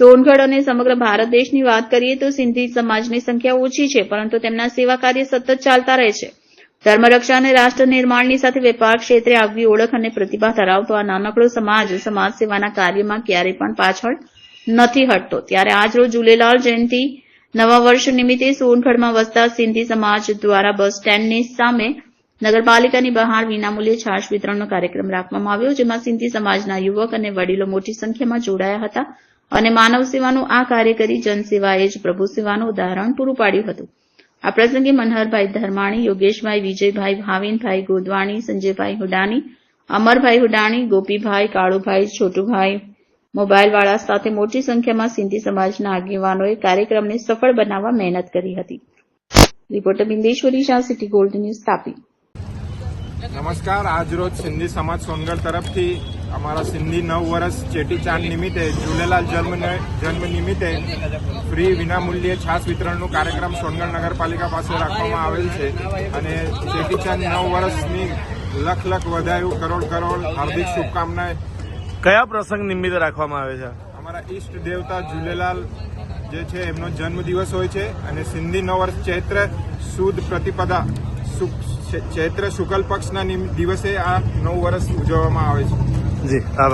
સોનગઢ અને સમગ્ર ભારત દેશની વાત કરીએ તો સિંધી સમાજની સંખ્યા ઓછી છે, પરંતુ તેમના સેવા કાર્ય સતત ચાલતા રહે છે. ધર્મરક્ષા અને રાષ્ટ્ર નિર્માણની સાથે વેપાર ક્ષેત્રે આગવી ઓળખ અને પ્રતિભા ધરાવતો આ નાનકડો સમાજ સમાજ સેવાના કાર્યમાં ક્યારેય પણ પાછળ નથી હટતો. ત્યારે આજરોજ ઝૂલેલાલ જયંતિ નવા વર્ષ નિમિત્તે સોનગઢમાં વસતા સિંધી સમાજ દ્વારા બસ સ્ટેન્ડની સામે નગરપાલિકાની બહાર વિનામૂલ્યે છાશ વિતરણનો કાર્યક્રમ રાખવામાં આવ્યો, જેમાં સિંધી સમાજના યુવક અને વડીલો મોટી સંખ્યામાં જોડાયા હતા. અને માનવ સેવાનું આ કાર્ય કરી જનસેવાએ જ પ્રભુ સેવાનું ઉદાહરણ પૂરું પાડ્યું હતું. આ પ્રસંગે મનહરભાઈ ધર્માણી, યોગેશભાઈ વિજયભાઈ ભાવિનભાઈ ગોદવાણી, સંજયભાઈ હુડાણી, અમરભાઈ હુડાણી, ગોપીભાઈ, કાળુભાઈ, છોટુભાઈ મોબાઈલવાળા સાથે મોટી સંખ્યામાં સિંધી સમાજના આગેવાનોએ કાર્યક્રમને સફળ બનાવવા મહેનત કરી હતી. Reporter Bindeshwari Shah, city gold news Tapi. નમસ્કાર. આજરોજ સિંધી સમાજ સોનગઢ તરફથી અમારા સિંધી નવ વર્ષ ચેટીચાંદ નિમિત્તે ઝૂલેલાલ જન્મ જન્મ નિમિત્તે ફ્રી વિનામૂલ્યે છાસ વિતરણનું કાર્યક્રમ સોનગઢ નગરપાલિકા પાસે રાખવામાં આવેલ છે. અને ચેટીચાંદ નવ વર્ષની લખ લખ વધાયું કરોડ કરોડ હાર્દિક શુભકામનાએ કયા પ્રસંગ નિમિત્તે રાખવામાં આવે છે? અમારા ઈષ્ટ દેવતા ઝૂલેલાલ જે છે એમનો જન્મદિવસ હોય છે અને સિંધી નવ વર્ષ ચૈત્ર સુદ પ્રતિપદા ચૈત્ર શુકલ પક્ષના દિવસે આ નવ વર્ષ ઉજવવામાં આવે છે. જી આભાર.